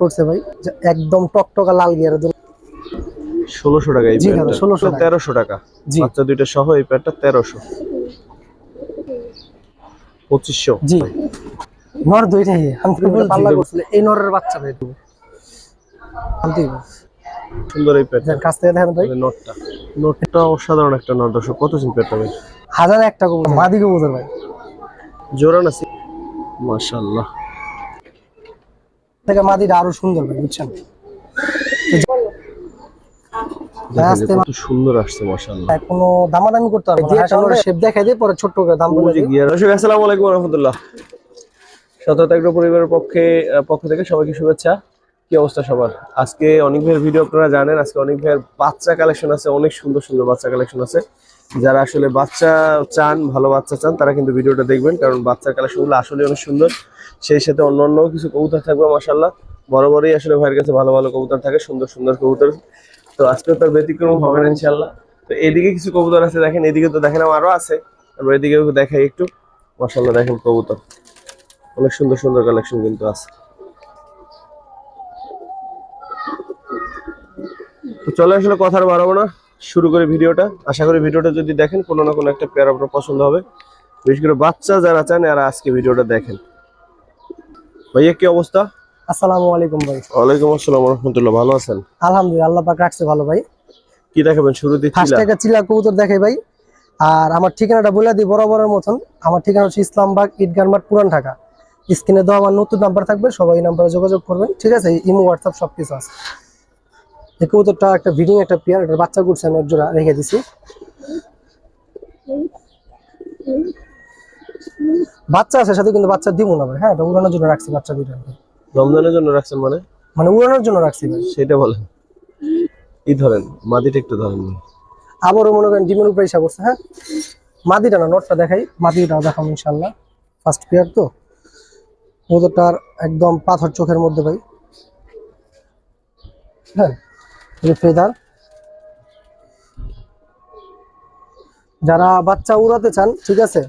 করছে ভাই। একদম টকটকা লাল গিয়ারের জন্য ষোলোশো টাকা এই দাদা, 1600 তেরোশো টাকা। জি। বাচ্চা দুইটা সহ এই প্যান্টটা তেরোশো। পঁচিশশো। জি। নর দুইটাই পাল্লা করছিল। এই নরের বাচ্চা ভাই। তুমি সুন্দর এই প্যান্টটা। কাছ থেকে দেখেন ভাই। নোটটা। নোটটা অসাধারণ একটা নোট দর্শক। কত প্যান্টটা ভাই হাজার একটা কবুতর মাদি কবুতর ভাই। জোড়া না মাশাল্লাহ থেকে মাদিটা আরও সুন্দর ভাই বুঝছেন? সুন্দর আসছে কোনো দামাদামি করতে হবে দিয়ে একটা শেপ দেখাই দিয়ে পরে করে দাম বলে দিই। দর্শক আসসালামু আলাইকুম রহমতুল্লাহ পরিবারের পক্ষে থেকে সবাইকে শুভেচ্ছা। কি অবস্থা সবার? আজকে অনেক ভাইয়ের ভিডিও আপনারা জানেন আজকে অনেক ভাইয়ের বাচ্চা কালেকশন আছে অনেক সুন্দর সুন্দর বাচ্চা কালেকশন আছে। যারা আসলে বাচ্চা চান ভালো বাচ্চা চান তারা কিন্তু ভিডিওটা দেখবেন কারণ বাচ্চার কালেকশনগুলো আসলে অনেক সুন্দর। সেই সাথে অন্য অন্য কিছু কবুতর থাকবে মাসাল্লাহ বরাবরই আসলে ভাইয়ের কাছে ভালো ভালো কবুতর থাকে, সুন্দর সুন্দর কবুতর। তো আজকে তার ব্যতিক্রম হবে না ইনশাল্লাহ তো এদিকে কিছু কবুতর আছে, দেখেন, এদিকে তো দেখেন, আরও আছে। তারপর এদিকেও দেখাই একটু। মাসাল্লাহ দেখেন কবুতর। অনেক সুন্দর সুন্দর কালেকশন কিন্তু আছে। চলে আসলে কথা আর বাড়াবো না, শুরু করি ভিডিওটা। আশা করি ভিডিওটা যদি দেখেন, কোনো না কোনো একটা পেয়ার পছন্দ হবে। বিশেষ করে বাচ্চা যারা চান, এরা আজকে ভিডিওটা দেখেন। ভাইয়া কি অবস্থা? আসসালামু আলাইকুম ভাই। ওয়ালাইকুম আসসালাম রহমতুল্লাহ ভালো আছেন? আলহামদুলিল্লাহ আল্লাহ পাক রাখছে ভালো ভাই। কি দেখাবেন শুরু ফার্স্ট দিচ্ছিলাম টাকা চিলা কবুতর দেখাই ভাই। আর আমার ঠিকানাটা বলে দিই বরাবরের মতন। আমার ঠিকানা হচ্ছে ইসলামবাগ ঈদগার মাঠ পুরান ঢাকা। স্ক্রিনে দেওয়া আমার নতুন নাম্বার থাকবে সবাই নাম্বারে যোগাযোগ করবেন। ঠিক আছে ইমো হোয়াটসঅ্যাপ সব কিছু আছে। এই কবুতরটা একটা ভিডিং একটা পেয়ার একটা বাচ্চা করছে আমি জোড়া রেখে দিছি। বাচ্চা আছে সাথে কিন্তু বাচ্চা দিব না ভাই হ্যাঁ এটা উড়ানোর জন্য রাখছি বাচ্চা দুইটা রমজানের জন্য রাখছেন মানে? মানে উড়ানোর জন্য রাখছি ভাই। সেটা বলেন। ই ধরেন মাদিটা একটু ধরেন। আবারও মনে করেন ডিমের উপরে ইসা করছে হ্যাঁ? মাদিটা না নটটা দেখাই। মাদিটাও দেখাবো ইনশাল্লাহ ফার্স্ট পেয়ার তো। ওদেরটার একদম পাথর চোখের মধ্যে ভাই। হ্যাঁ ফেদার। যারা বাচ্চা উড়াতে চান ঠিক আছে?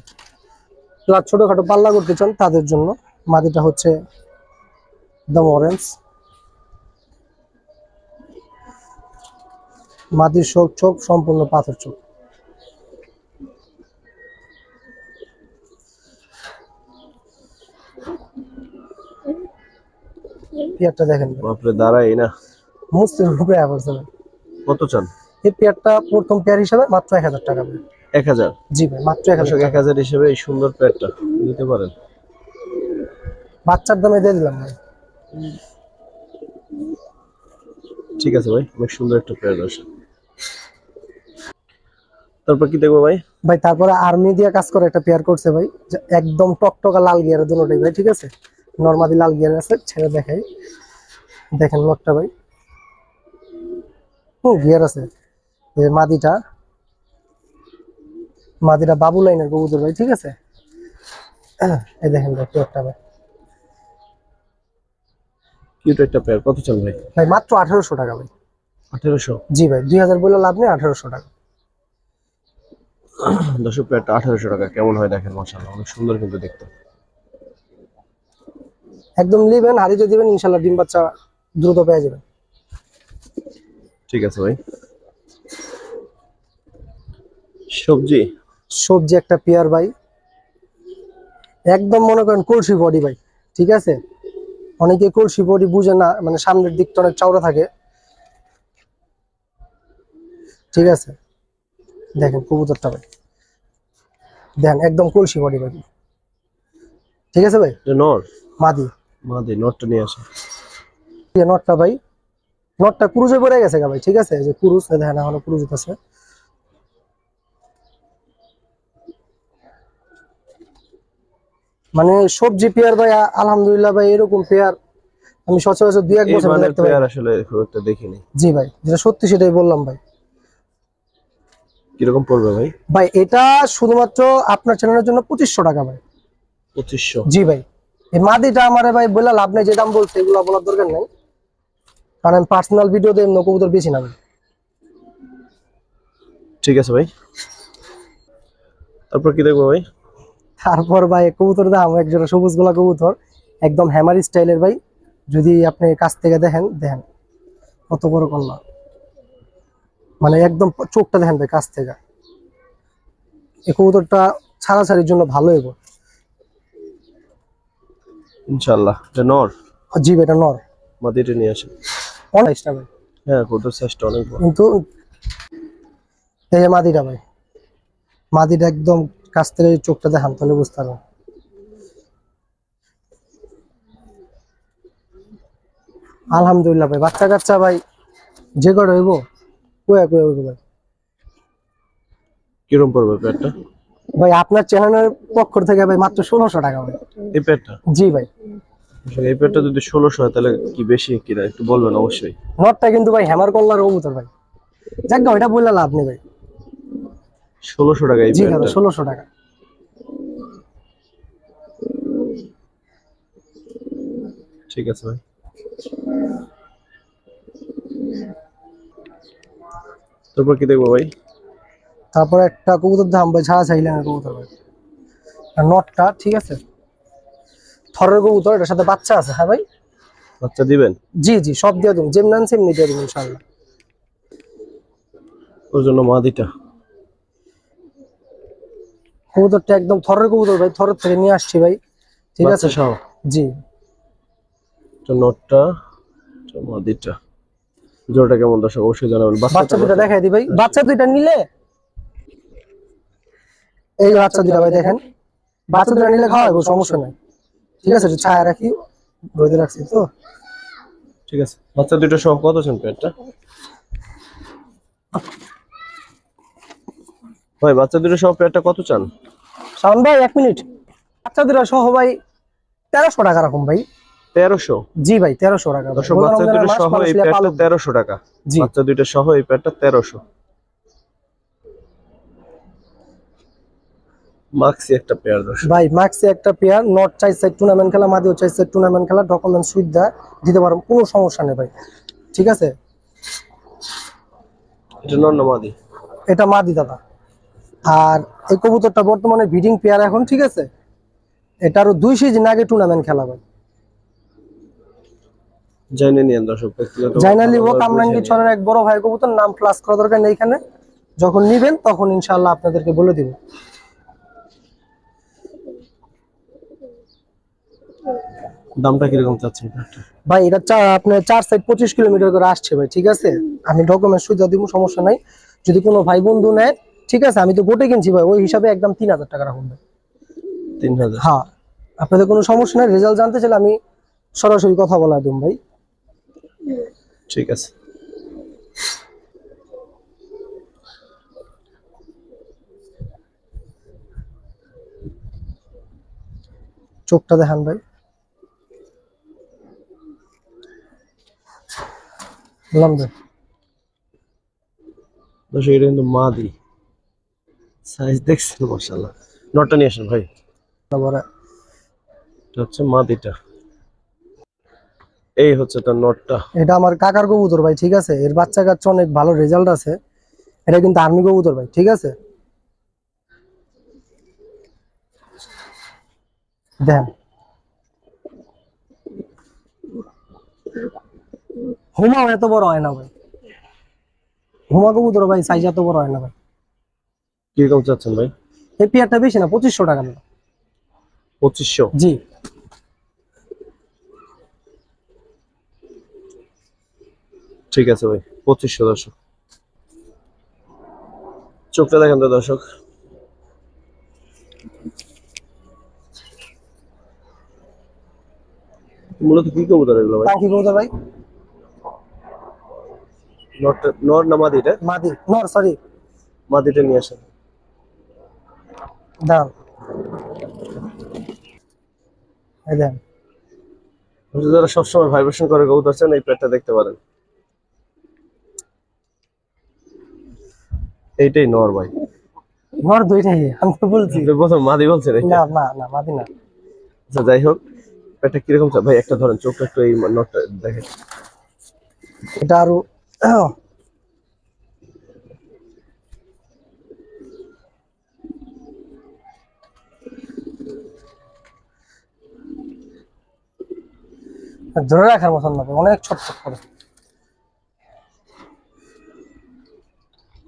প্লাস ছোটখাটো পাল্লা করতে চান তাদের জন্য মাদিটা হচ্ছে একদম অরেঞ্জ মাটির চোখ চোখ সম্পূর্ণ পাথর চোখ। পেয়ারটা দেখেন বাপরে দাঁড়াই না। মুসলিম উপরে কত চান? এই পেয়ারটা প্রথম পেয়ার হিসাবে মাত্র এক হাজার টাকা এক হাজার? জি ভাই মাত্র এক হাজার হিসেবে এই সুন্দর প্যাডটা নিতে পারেন। বাচ্চার দামে দিয়ে দিলাম ভাই। ঠিক আছে ভাই অনেক সুন্দর একটা প্যাড আছে তারপর কি দেখব ভাই? ভাই তারপরে আর্মি দিয়ে কাজ করে একটা পেয়ার করছে ভাই একদম টকটকা লাল গিয়ারের দুটোটাই ভাই ঠিক আছে? নর্মালি লাল গিয়ার আছে ছেড়ে দেখাই। দেখেন লোকটা ভাই। হুম গিয়ার আছে। এই মাদিটা। মাদিটা বাবু লাইনের কবুতর ভাই ঠিক আছে? এই দেখেন ভাই পেয়ারটা ভাই। কিউট একটা প্যাড কত চান ভাই? ভাই মাত্র আঠারোশো টাকা ভাই। আঠেরোশো? জি ভাই দুই হাজার বলে লাভ নেই আঠারোশো টাকা। দর্শক প্যাডটা আঠারোশো টাকা কেমন হয় দেখেন মাসাল্লাহ অনেক সুন্দর কিন্তু দেখতে। একদম নিবেন হারিয়ে দিবেন ইনশাল্লাহ ডিম বাচ্চা দ্রুত পেয়ে যাবেন। ঠিক আছে ভাই। সবজি? সবজি একটা পেয়ার ভাই। একদম মনে করেন কলসি বডি ভাই ঠিক আছে? অনেকে কলসি বডি বুঝে না মানে সামনের দিকটা অনেক চওড়া থাকে। ঠিক আছে? দেখেন কবুতরটা ভাই। দেখেন একদম কলসি বডি ভাই। ঠিক আছে ভাই? নর? মাদি। মা দি নরটা নিয়ে আসে নটটা ভাই নটটা ক্রুজে পড়ে গেছে গা ভাই ঠিক আছে? যে ক্রুজ দেখেন এখনও ক্রুজ আছে মানে সবজি পেয়ার ভাই আলহামদুলিল্লাহ ভাই এরকম পেয়ার আমি সচরাচর দুই এক বছর দেখতে পাই। আসলে খুব একটা দেখিনি। জি ভাই যেটা সত্যি সেটাই বললাম ভাই। কীরকম পড়বে ভাই? ভাই এটা শুধুমাত্র আপনার চ্যানেলের জন্য পঁচিশশো টাকা ভাই। পঁচিশশো। জি ভাই এই মাদিটা আমারে ভাই বলে লাভ নেই যে দাম বলছে এগুলো বলার দরকার নেই। কারণ আমি পার্সোনাল ভিডিও দিয়ে নকবুতর বেশি না ভাই। ঠিক আছে ভাই। তারপর কি দেখব ভাই? তারপর ভাই কবুতর দাম এক জোড়া সবুজ গোলা কবুতর একদম হ্যামারি স্টাইলের ভাই। যদি আপনি কাছ থেকে দেখেন দেখেন। কত বড় কল্লা মানে একদম চোখটা দেখেন ভাই কাছ থেকে। এই কবুতরটা ছাড়াছাড়ির জন্য ভালো এগো। ইনশাল্লাহ এটা নর? জি এটা নর। মাদিটা নিয়ে আসেন। অনেকটা ভাই। হ্যাঁ কবুতর সাইজটা অনেক কিন্তু এই মাদিটা ভাই মাদিটা একদম কাছ থেকে চোখটা দেখান তাহলে বুঝতে পারবেন। আলহামদুলিল্লাহ ভাই বাচ্চা কাচ্চা ভাই যে কটা হইব? কুয়া কুয়া হইব ভাই? কিরম পড়বে প্যাডটা ভাই আপনার চ্যানেলের পক্ষ থেকে ভাই মাত্র ষোলোশো টাকা ভাই। এই প্যাডটা জি ভাই। এই প্যাডটা যদি ষোলোশো হয় তাহলে কি বেশি কিনা একটু বলবেন অবশ্যই। নটটা কিন্তু ভাই হ্যামার কল্লার কবুতর ভাই। যাক ওইটা বললে লাভ নেই ভাই। ষোলোশো টাকা জি দাদা ষোলোশো টাকা। ঠিক আছে ভাই। তারপর কি দেখব ভাই? তারপর একটা কবুতর দাম ভাই ছাড়া চাইলেন কবুতর ভাই। নটটা ঠিক আছে? থরের কবুতর এটার সাথে বাচ্চা আছে হ্যাঁ ভাই? বাচ্চা দিবেন? জি জি সব দিয়ে দিন যেমন এমনি দিয়ে দিন ইনশাল্লাহ ওর জন্য মাদিটা কবুতরটা একদম থরের কবুতর ভাই থরের থেকে নিয়ে আসছি ভাই। ঠিক আছে? সহ? জি। নটটা মাদিটা জোড়াটা কেমন দর্শক? অবশ্যই জানাবেন। বাচ্চা দুটা দেখাই দিই ভাই। বাচ্চা দুইটা নিলে? এই বাচ্চা দুটা ভাই দেখেন। বাচ্চা দুটা নিলে খাওয়াবো সমস্যা নাই। ঠিক আছে ছায়া রাখি। রোদে রাখছি তো। ঠিক আছে। বাচ্চা দুটো সহ কত আছেন প্যাডটা ভাই বাচ্চা দুটো সহ প্যাডটা কত চান? শাওন ভাই এক মিনিট। বাচ্চা দুটা সহ ভাই তেরোশো টাকা রাখুন ভাই। তেরোশো? জি ভাই তেরোশো টাকা দর্শক বাচ্চা দুটো সহ এই প্যাডটা তেরোশো টাকা। জি। বাচ্চা দুটো সহ এই প্যাডটা তেরোশো। মাক্সি একটা পেয়ার দর্শক। ভাই একটা পেয়ার চাইছে টুর্নামেন্ট খেলা মাদিও টুর্নামেন্ট খেলা ডকুমেন্ট সুবিধা দিতে পারব কোনো সমস্যা নেই ভাই। ঠিক আছে? এটা এটা মাদি দাদা। আর এই কবুতরটা বর্তমানে ব্রিডিং পেয়ার এখন ঠিক আছে? এটারও দুই সিজন আগে টুর্নামেন্ট খেলা ভাই জাইনে নিয়েন জাইনালি ও কামরাঙ্গি ছড়ের এক বড় ভাই কবুতর নাম প্লাস করা দরকার নেই এখানে। যখন নিবেন তখন ইনশাল্লাহ আপনাদেরকে বলে দিব। দামটা কীরকম চাচ্ছেন? ভাই এটা আপনার চার সাইড পঁচিশ কিলোমিটার করে আসছে ভাই ঠিক আছে? আমি ডকুমেন্ট সুবিধা দিব সমস্যা নাই। যদি কোনো ভাই বন্ধু নেয় ঠিক আছে আমি তো বোটে কিনছি ভাই ওই হিসাবে একদম তিন হাজার টাকা রাখুন ভাই। তিন হাজার? হ্যাঁ আপনাদের কোনো সমস্যা নাই রেজাল্ট জানতে চাইলে আমি সরাসরি কথা বলা দিন ভাই। ঠিক আছে। চোখটা দেখান ভাই। বললাম তো, দর্শক এটা কিন্তু মাদি। সাইজ দেখছেন মাশাআল্লাহ। নটটা নিয়ে আসেন ভাই। তারপরে এটা হচ্ছে মাদিটা। এই হচ্ছে তার নটটা এটা আমার কাকার কবুতর ভাই ঠিক আছে? এর বাচ্চা কাচ্চা অনেক ভালো রেজাল্ট আছে। এটা কিন্তু আর্মি কবুতর ভাই ঠিক আছে? দেন। হুমাও এত বড় হয় না ভাই। হুমা কবুতর ভাই সাইজ এত বড় হয় না ভাই। কীরকম চাচ্ছেন ভাই? এই পেয়ারটা বেশি না পঁচিশশো টাকা নেবে। পঁচিশশো? জি। ঠিক আছে ভাই পঁচিশশো দর্শক। চোখটা দেখেন তো দর্শক। মূলত কি কবুতর এগুলো ভাই? টাঙ্কি কবুতর ভাই। নর না মাদিটা? মাদি নর সরি মাদিটা নিয়ে আসেন। এই দেন। যারা সবসময় ভাইব্রেশন করে কবুতর চান এই দেখতে পারেন। এইটাই নর ভাই। নর দুইটাই আমি তো বলছি। প্রথম মাদি বলছেন এটা? না না না মাদি না। আচ্ছা যাই হোক প্লেটটা কীরকম ভাই একটা ধরেন চোখটা একটু এই নটটা দেখেন। এটা আরও ধরে রাখার মতন না অনেক ছোট ছোট করে।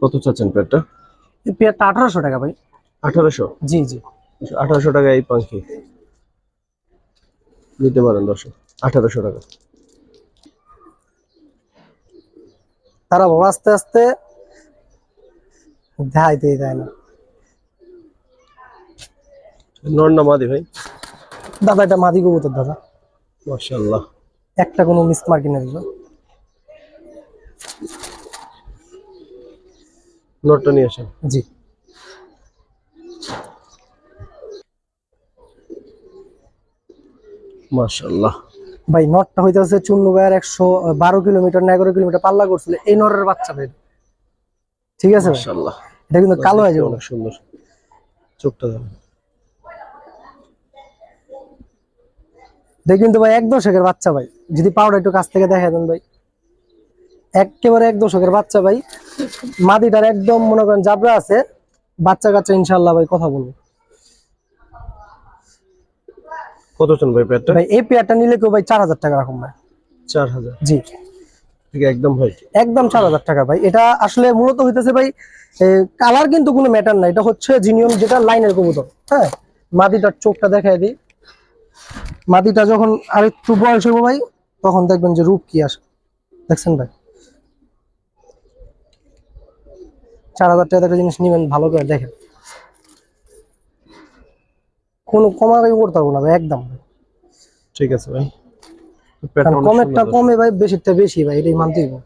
কত চাচ্ছেন পেয়ারটা এই পেয়ারটা আঠারোশো টাকা ভাই। আঠারোশো? জি জি। আঠারোশো টাকা এই পাখি। নিতে পারেন দর্শক আঠারোশো টাকা। তারা বাবা আস্তে আস্তে দেখাইতেই দেয় না। নর না মাদি ভাই? দাদা এটা মাদি কবুতর দাদা। মাশাল্লাহ একটা কোনো মিস মার্কিনে দিল। নরটা নিয়ে আসেন। জি। মাশাল্লাহ ভাই নটটা হইতেছে চুন্নু ভাইয়ের একশো বারো কিলোমিটার না এগারো কিলোমিটার পাল্লা করছিল। এই নরের বাচ্চা ভাই। ঠিক আছে ভাই? মাশাল্লাহ এটা কিন্তু কালো হয়ে যাবে। অনেক সুন্দর। চোখটা এটা কিন্তু ভাই এক দশকের বাচ্চা ভাই। যদি পাউডার একটু কাছ থেকে দেখা দেন ভাই। একেবারে এক দশকের বাচ্চা ভাই। মাদিটার একদম মনে করেন জাবরা আছে। বাচ্চা কাচ্চা ইনশাল্লাহ ভাই কথা বলব। কত চান ভাই পেয়ারটা ভাই এই পেয়ারটা নিলে কেউ ভাই চার হাজার টাকা রাখুন ভাই। চার হাজার? জি। একদম ভাই। একদম চার হাজার টাকা ভাই। এটা আসলে মূলত হইতেছে ভাই কালার কিন্তু কোনো ম্যাটার না এটা হচ্ছে জিনিয়ম যেটা লাইনের কবুতর। হ্যাঁ? মাদিটার চোখটা দেখায় দিই। মাদিটা যখন আর একটু বয়স হইব ভাই তখন দেখবেন যে রূপ কি আসে। দেখছেন ভাই? চার হাজার টাকা একটা জিনিস নেবেন ভালো করে দেখেন। কোনো কমাকাই করতে পারব না ভাই একদম ঠিক আছে ভাই। কমেরটা কমে ভাই বেশিরটা বেশি ভাই এটাই মানতেই হবে।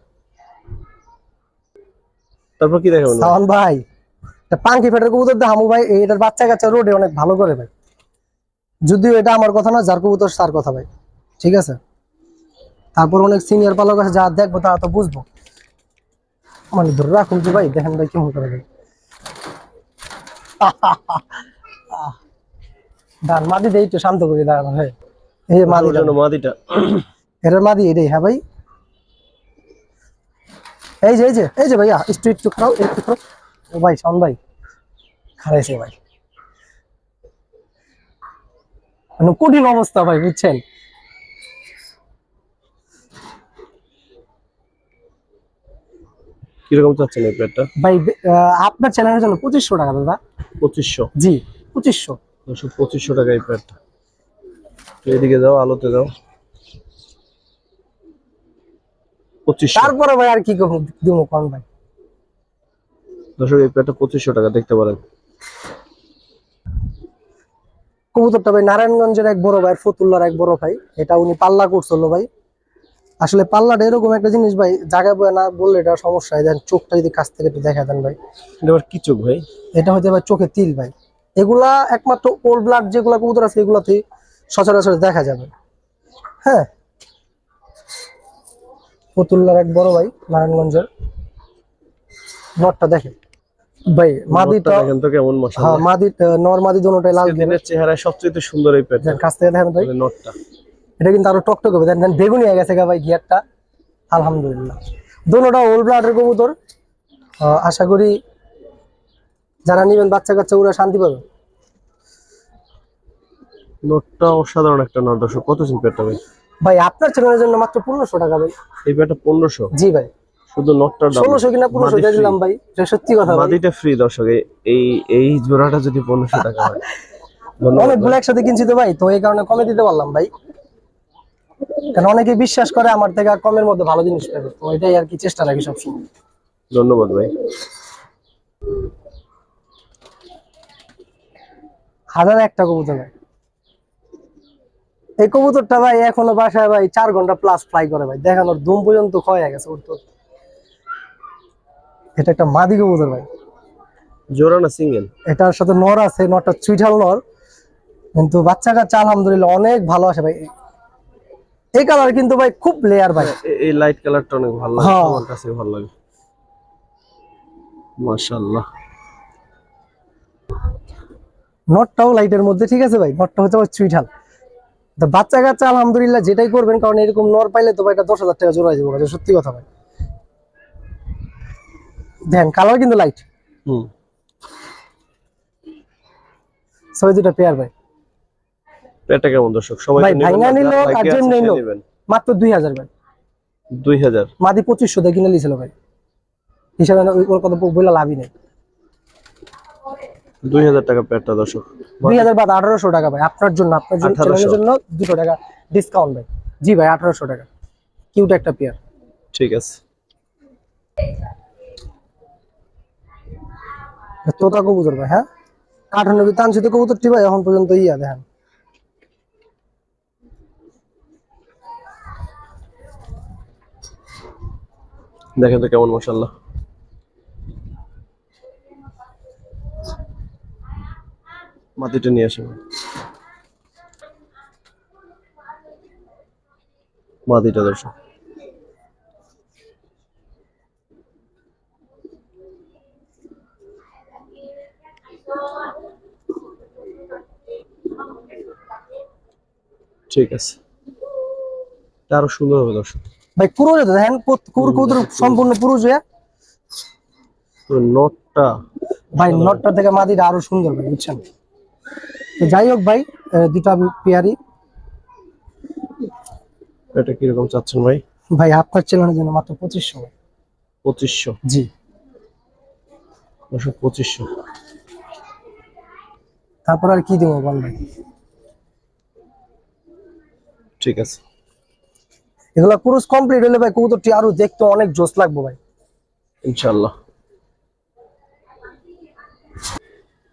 তারপর কি দেখাবেন ভাই? সাওয়ান ভাই পাঙ্কি ফেটের কবুতর দেখামু ভাই এটার বাচ্চা কাচ্চা রোডে অনেক ভালো করে ভাই। যদিও এটা আমার কথা না যার কবুতর তার কথা ভাই। ঠিক আছে? তারপর অনেক সিনিয়র পালক আছে যা দেখব তারা তো বুঝব। মানে ধরে রাখুন যে ভাই দেখেন ভাই কেমন করে ভাই। দাঁড়ান মাদি দেই তো শান্ত করি দাঁড়ান ভাই। এই যে মাদি মাদিটা। এটার মাদি এটাই হ্যাঁ ভাই। এই যে এই যে এই যে ভাইয়া একটু একটু খাও একটু খাও। ভাই শোন ভাই। খারাইছে ভাই। মানে কঠিন অবস্থা ভাই বুঝছেন? কীরকম চাচ্ছেন এই পেয়ারটা ভাই আপনার চ্যানেলের জন্য পঁচিশশো টাকা দাদা। পঁচিশশো? জি পঁচিশশো। দুশো পঁচিশশো টাকা এই প্যাডটা এদিকে যাও আলোতে যাও। পঁচিশশো। তারপরে ভাই আর কি দিব কোন ভাই? দর্শক এই প্যাডটা পঁচিশশো টাকা দেখতে পারেন। কবুতরটা ভাই নারায়ণগঞ্জের এক বড় ভাই ফতুল্লার এক বড় ভাই। এটা উনি পাল্লা করছিল ভাই। আসলে পাল্লাটা এরকম একটা জিনিস ভাই জায়গায় বয়ে না বললে এটা সমস্যা হয়। দেন চোখটা যদি কাছ থেকে একটু দেখা দেন ভাই। এটা আবার কি চোখ ভাই? এটা হতে ভাই চোখে তিল ভাই। এগুলা একমাত্র ওল্ড ব্লাড যেগুলো কবুতর আছে এগুলাতেই সচরাচর দেখা যাবে। হ্যাঁ। ফতুল্লার এক বড় ভাই নারায়ণগঞ্জের। নটটা দেখে ভাই মাদিটা দেখেন তো কেমন হ্যাঁ মাদি নর মাদি দুটোটাই লাল চেহারায় সবচেয়ে সুন্দর এই কাছ থেকে দেখেন ভাই। নটটা এটা কিন্তু আরও টকটক হবে। দেন বেগুনি হয়ে গেছে গা ভাই গিয়ারটা আলহামদুলিল্লাহ। দুটোটা ওল্ড ব্লাডের কবুতর। আশা করি যারা নিবেন বাচ্চা কাচ্চা ওরা শান্তি পাবে। নটটা অসাধারণ একটা নট দর্শক। কত চিন প্যাডটা ভাই? ভাই আপনার চ্যানেলের জন্য মাত্র পনেরোশো টাকা ভাই। এই প্যাডটা পনেরোশো? জি ভাই। শুধু দাম ষোলোশো কিনা পনেরোশো মাদি দিয়ে দিলাম ভাই এটা সত্যি কথা ভাই। মাদিটা ফ্রি দর্শক এই- এই জোড়াটা যদি পনেরোশো টাকা হয়। ধন্যবাদ অনেকগুলো একসাথে কিনছি তো ভাই তো এই কারণে কমে দিতে পারলাম ভাই। কারণ অনেকে বিশ্বাস করে আমার থেকে কমের মধ্যে ভালো জিনিস পাবে তো এটাই আর কি চেষ্টা রাখি সবসময়। ধন্যবাদ ভাই। হাজার একটা কবুতর ভাই। এই কবুতরটা ভাই এখনও বাসায় ভাই চার ঘণ্টা প্লাস ফ্লাই করে ভাই দেখানোর দুম পর্যন্ত ক্ষয় গেছে উঠতে উঠতে। এটা একটা মাদি কবুতর ভাই। জোড়া না সিঙ্গেল এটার সাথে নর আছে নরটা চুইঠাল নর। কিন্তু বাচ্চা কাচ্চা আলহামদুলিল্লাহ অনেক ভালো আছে ভাই। এই কালার কিন্তু ভাই খুব লেয়ার ভাই। এই লাইট কালারটা অনেক ভালো লাগে হ্যাঁ। আমার কাছে ভালো লাগে। মাশাআল্লাহ। নটটাও লাইটের মধ্যে ঠিক আছে ভাই? নটটা হচ্ছে চুইঠাল তো বাচ্চা কাচ্চা আলহামদুলিল্লাহ যেটাই করবেন কারণ এরকম নর পাইলে তো ভাই এটা দশ হাজার টাকা জোড়াই যাব সত্যি কথা ভাই। দেন কালার কিন্তু লাইট হুম। ছয় দুটা পেয়ার ভাই। পেটটা কেমন দর্শক? সবাই ভাই, না, নিলো আর আছে নিলো। মাত্র দুই হাজার ভাই। দুই হাজার। মাদি পঁচিশশো দিয়ে কিনে নিয়েছিল ভাই। হিসাবে না, ওই- ওর কথা বলে লাভই নেই। দুই হাজার টাকা পেয়ারটা দর্শক। দুই হাজার বাদ আঠারোশো টাকা ভাই। আপনার জন্য আপনার জন্য 1800 চ্যানেলের জন্য দুশো টাকা ডিসকাউন্ট ভাই। জি ভাই আঠারোশো টাকা। কিউট একটা পেয়ার ঠিক আছে। তোতা কবুতর ভাই হ্যাঁ? কাঠানোর ভিতরে আনছি তো কবুতরটি ভাই, এখন পর্যন্ত ইয়া, দেখেন। দেখেন তো কেমন মশাল্লাহ মাটিটা নিয়ে আসেন। মাটিটা দর্শক। ঠিক আছে। আরও সুন্দর হবে দর্শক। ভাই পুরো দেখেন কবুতর সম্পূর্ণ পুরুষ হয়ে তো নটটা। ভাই নটটা থেকে মাদিটা আরও সুন্দর ভাই বুঝছেন? তো যাই হোক ভাই দুটা পেয়ারি। এটা কীরকম চাচ্ছেন ভাই? ভাই আপনার চ্যানেলের জন্য মাত্র পঁচিশশো পঁচিশশো? জি। পঁচিশশো। তারপর আর কি দেবো বল ভাই? ঠিক আছে। এগুলো পুরুষ কমপ্লিট হলে ভাই কবুতরটি আরও দেখতে অনেক জোস লাগবে ভাই।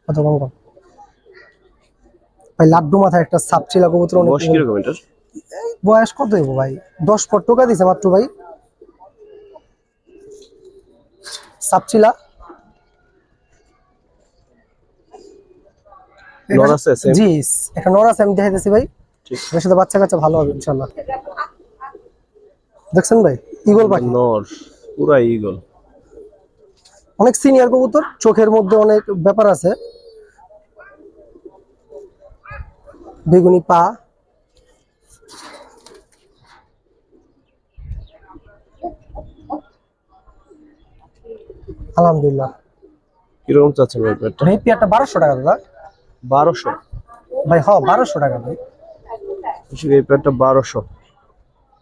কত কম কম ভাই লাড্ডু মাথায় একটা কবুতর অনেক বয়স কীরকম এটার? বয়স কত হইব ভাই? দশ পর টোকা দিছে মাত্র ভাই। সাপচিলা নর আছে জি একটা নর আছে আমি দেখাইতেছি ভাই। এর সাথে বাচ্চা কাচ্চা ভালো হবে ইনশাল্লাহ দেখছেন ভাই? ইগল পাখি। নর পুরা ইগল অনেক সিনিয়র কবুতর চোখের মধ্যে অনেক ব্যাপার আছে। বেগুনি পা। আলহামদুলিল্লাহ। কীরকম চাচ্ছেন ভাই পেয়ারটা বারোশো টাকা দাদা। বারোশো। ভাই হ বারোশো টাকা ভাই। এই পেয়ারটা বারোশো।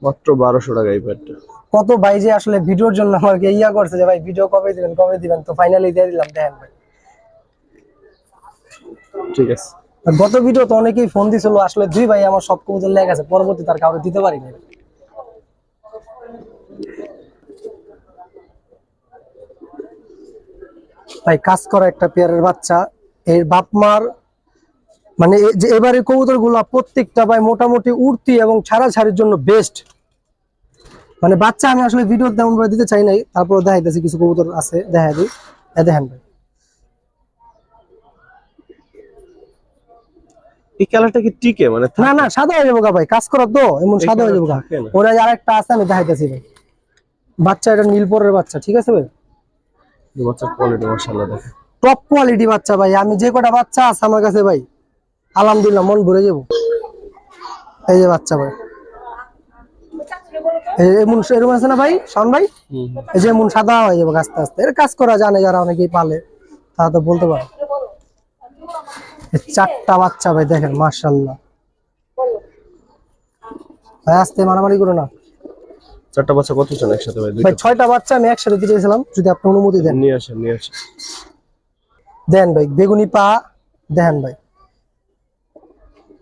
মাত্র বারোশো টাকা এই পেয়ারটা কত ভাই যে আসলে ভিডিওর জন্য আমাকে ইয়া করছে যে ভাই ভিডিও কবে দিবেন কবে দিবেন? তো ফাইনালি দিয়ে দিলাম দেখেন ভাই। ঠিক আছে। গত ভিডিও তো অনেকেই ফোন দিছিল আসলে দুই ভাই আমার সব কবুতর লেগে গেছে পরবর্তী তার কাউকে দিতে পারিনি ভাই কাজ করা একটা পেয়ারের বাচ্চা। এর বাপ মার মানে যে এবারে কবুতরগুলা প্রত্যেকটা ভাই মোটামুটি উড়তি এবং ছাড়া ছাড়ির জন্য বেস্ট মানে বাচ্চা আমি আসলে ভিডিও তেমন ভাবে দিতে চাই নাই তারপর দেখাইতেছি কিছু কবুতর আছে দেখা দিই। দেখেন ভাই। এই কালারটা কি টিকে? মানে না না সাদা হয়ে যাব ভাই কাজ করা তো এমন সাদা হয়ে যাব। ওরা আর একটা আছে আমি দেখাইতেছি ভাই। বাচ্চা এটা নীলপরের বাচ্চা ঠিক আছে ভাই? বাচ্চার কোয়ালিটি মাশাআল্লাহ দেখেন। টপ কোয়ালিটি বাচ্চা ভাই আমি যে কটা বাচ্চা আছে আমার কাছে ভাই আলহামদুলিল্লাহ মন ভরে যাব। এই যে বাচ্চা ভাই। এমন এরকম আছে না ভাই? শান ভাই? এই যে এমন সাদা হয়ে যাবে আস্তে আস্তে। এর কাজ করা জানে যারা অনেকেই পালে তারা তো বলতে পারে। চারটা বাচ্চা ভাই দেখেন মার্শাল্লাহ ভাই আস্তে মারামারি করো না। চারটা বাচ্চা কত চান একসাথে ভাই? ভাই ছয়টা বাচ্চা আমি একসাথে দিতে যদি আপনি অনুমতি দেন। নিয়ে আসেন নিয়ে আসেন। দেন ভাই বেগুনি পা দেন ভাই।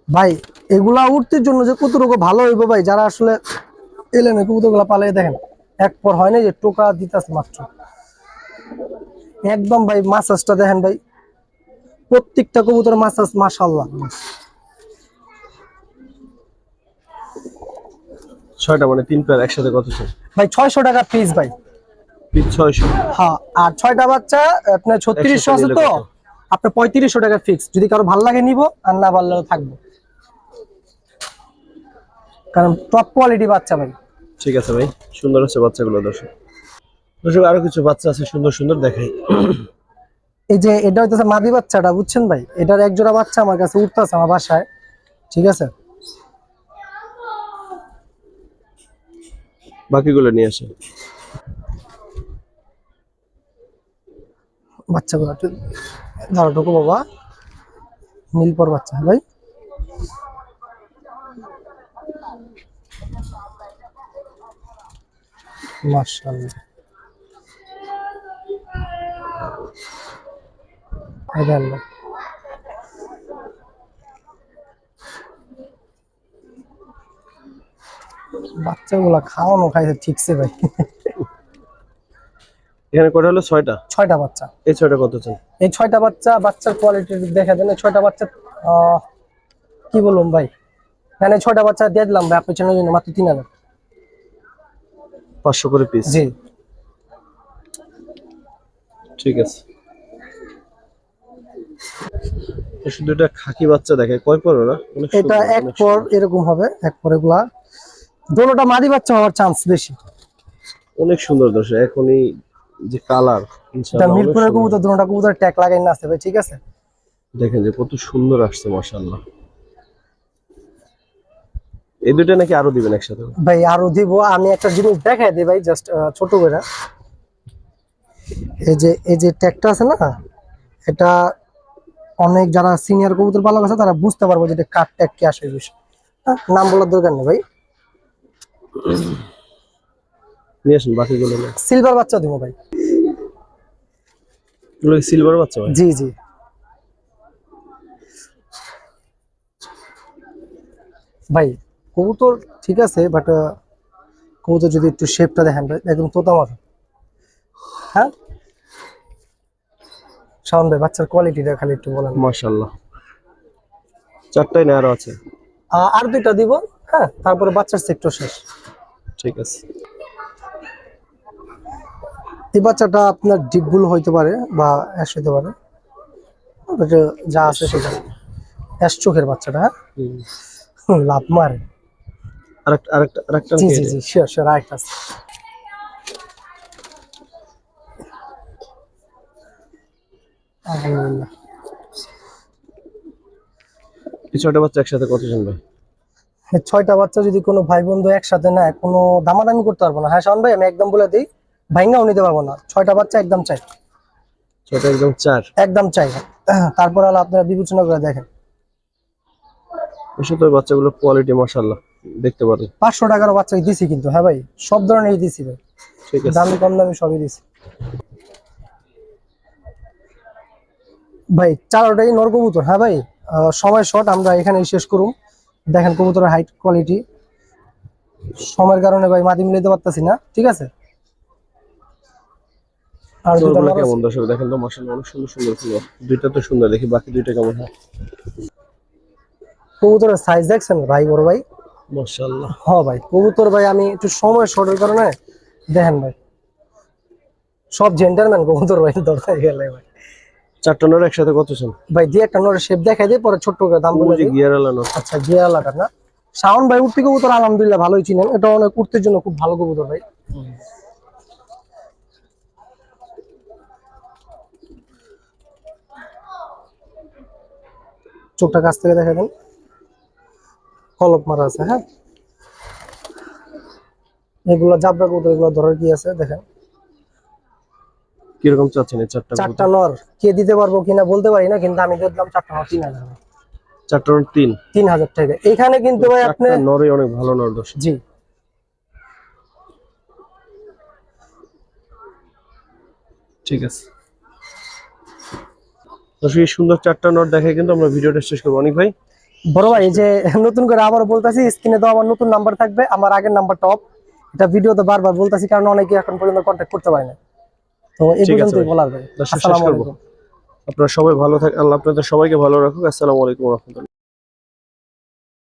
ভাই এগুলা উঠতির জন্য যে কতটুকু ভালো হইব ভাই যারা আসলে এলেন কবুতরগুলা পালে দেখেন এক পর হয় না যে টোকা দিতেছে মাত্র। একদম ভাই মাসাজটা দেখেন ভাই প্রত্যেকটা কবুতর মাসাজ মাশাল্লাহ ছয়টা মানে তিন পেয়ার একসাথে কত চান ভাই ছয়শো টাকা পিস ভাই। পিস ছয়শো। হ্যাঁ আর ছয়টা বাচ্চা আপনার ছত্রিশশো আছে তো আপনার পঁয়ত্রিশশো টাকা ফিক্স যদি কারও ভালো লাগে নিব আর না ভালো লাগে থাকব। কারণ টপ কোয়ালিটি বাচ্চা ভাই। ঠিক আছে ভাই সুন্দর আছে বাচ্চাগুলো দর্শক। দর্শক আরও কিছু বাচ্চা আছে সুন্দর সুন্দর দেখাই। এই যে এটা হইতেছে মাদি বাচ্চাটা বুঝছেন ভাই? এটার এক জোড়া বাচ্চা আমার কাছে উঠতেছে আমার বাসায় ঠিক আছে? বাকিগুলো নিয়ে আসেন। বাচ্চাগুলো ধরো ঢুকো বাবা। নীলপর বাচ্চা ভাই। মাশাআল্লাহ। বাচ্চাগুলা খাওয়ানো খাইছে ঠিকছে ভাই। এখানে কটা হলো? ছয়টা? ছয়টা বাচ্চা। এই ছয়টা কত চান এই ছয়টা বাচ্চা বাচ্চার কোয়ালিটি দেখা দেন ছয়টা বাচ্চা আহ, কি বললাম ভাই? মানে ছয়টা বাচ্চা দিয়ে দিলাম ভাই আপনার জন্য মাত্র তিন হাজার। পাঁচশো করে পিস জি। ঠিক আছে। তো শুধু এটা খাকি বাচ্চা দেখে কয় পর অনেক এটা এক পর এরকম হবে এক পর এগুলা। মাদি বাচ্চা হওয়ার চান্স বেশি। অনেক সুন্দর দর্শক এখনই যে কালার এটা মিরপুরের কবুতর দোনোটা কবুতর ট্যাগ লাগাই না আছে ঠিক আছে? দেখেন যে কত সুন্দর আসছে মাশাআল্লাহ। এই দুটো নাকি আরও দিবেন একসাথে? ভাই আরও দিব। আমি একটা জিনিস দেখাই দিই ভাই জাস্ট ছোট করে। এই যে এই যে ট্যাগটা আছে না এটা অনেক যারা সিনিয়র কবুতর পালক আছে তারা বুঝতে পারব যে কার ট্যাগ কি আসে বিষয়। হ্যাঁ, নাম বলার দরকার নেই ভাই। নিয়ে আসুন বাকিগুলো সিলভার বাচ্চা দিব ভাই। এগুলো সিলভার বাচ্চা ভাই? জি জি। ভাই কবুতর ঠিক আছে বাট কবুতর যদি একটু শেপটা দেখেন একদম তোতা মাথা হ্যাঁ? শাওন ভাই বাচ্চার কোয়ালিটিটা খালি একটু বলেন। মাশাআল্লাহ। চারটাই না আরও আছে আর দুইটা দিব হ্যাঁ? তারপরে বাচ্চার সেক্টর শেষ। ঠিক আছে। এই বাচ্চাটা আপনার ডিপগুল হইতে পারে বা অ্যাশ হইতে পারে। যা আছে সেটা। অ্যাশ চোখের বাচ্চাটা হ্যাঁ? লাভ মারে। আরেকটা আরেকটা আরেকটা জি জি জি শিওর শিওর আরেকটা আছে। আলহামদুলিল্লাহ। এই ছয়টা বাচ্চা একসাথে কত জন ভাই? ছয়টা বাচ্চা যদি কোনো ভাই বন্ধু একসাথে নেয় কোনো দামাদামি করতে পারব না। হ্যাঁ শাওন ভাই আমি একদম বলে দিই ভাইঙ্গাও নিতে পারব না। ছয়টা বাচ্চা একদম চাই। ছয়টা একদম চার? একদম চাই। তারপর হলো আপনারা বিবেচনা করে দেখেন। ওষুধ বাচ্চাগুলো কোয়ালিটি মাশাআল্লাহ। দেখতে পারেন পাঁচশো টাকার বাচ্চা দিছি কিন্তু হ্যাঁ ভাই? সব ধরনেরই দিছি ভাই। ঠিক আছে। দামি কম দামি সবই দিছি। ভাই চারোটাই নর কবুতর হ্যাঁ ভাই? সময় শর্ট আমরা এখানে শেষ করুম। দেখেন কবুতরের হাইট কোয়ালিটি সময়ের কারণে ভাই মাটি মিলাইতে পারতাছি না ঠিক আছে? আর দুটো। কেমন দর্শক? দেখেন তো মাশাআল্লাহ অনেক সুন্দর সুন্দর ফুল দুইটা তো সুন্দর দেখি বাকি দুইটা কেমন হয়। কবুতরের সাইজ দেখছেন? ভাই বড় ভাই। মাশাআল্লাহ। হ ভাই কবুতর ভাই আমি একটু সময় শর্টের কারণে দেখেন ভাই। সব জেন্টারম্যান কবুতর ভাই দরকার গেলে ভাই। চারটা নর একসাথে কত জন ভাই দিয়ে একটা শেপ দেখাই দিয়ে পরে ছোট্ট করে দাম বলে গিয়ার আলানো আচ্ছা না? শাওন ভাই উঠতি কবুতর আলহামদুলিল্লাহ ভালোই চিনেন। এটা অনেক উঠতের জন্য খুব ভালো কবুতর ভাই। চোখটা কাছ থেকে দেখা দেন। কলপ মারা আছে হ্যাঁ? এগুলো জাবরা কবুতর এগুলো ধরার কি আছে? দেখেন। কীরকম চাচ্ছেন এই চারটা চারটা নর। কে দিতে পারব কিনা বলতে পারি না কিন্তু আমি দেখলাম চারটা নর তিন হাজার। চারটা নর তিন? তিন হাজার টাকা। এখানে কিন্তু ভাই আপনি নরই অনেক ভালো নর দর্শক। জি। ঠিক আছে। দর্শক এই সুন্দর চারটা নট দেখে কিন্তু আমরা ভিডিওটা শেষ করব। অনেক ভাই? বড় ভাই যে নতুন করে আবার বলতাছি স্ক্রিনে তো আমার নতুন নাম্বার থাকবে আমার আগের নাম্বার টপ এটা ভিডিওতে বারবার বলতাছি কারণ অনেকে এখন পর্যন্ত কন্ট্যাক্ট করতে পারে না। তো এই পর্যন্তই বলার ভাই। আসসালামু আলাইকুম। আপনারা সবাই ভালো থাকেন আল্লাহ আপনাদের সবাইকে ভালো রাখুক। আসসালামু আলাইকুম রহমতুল্লাহ।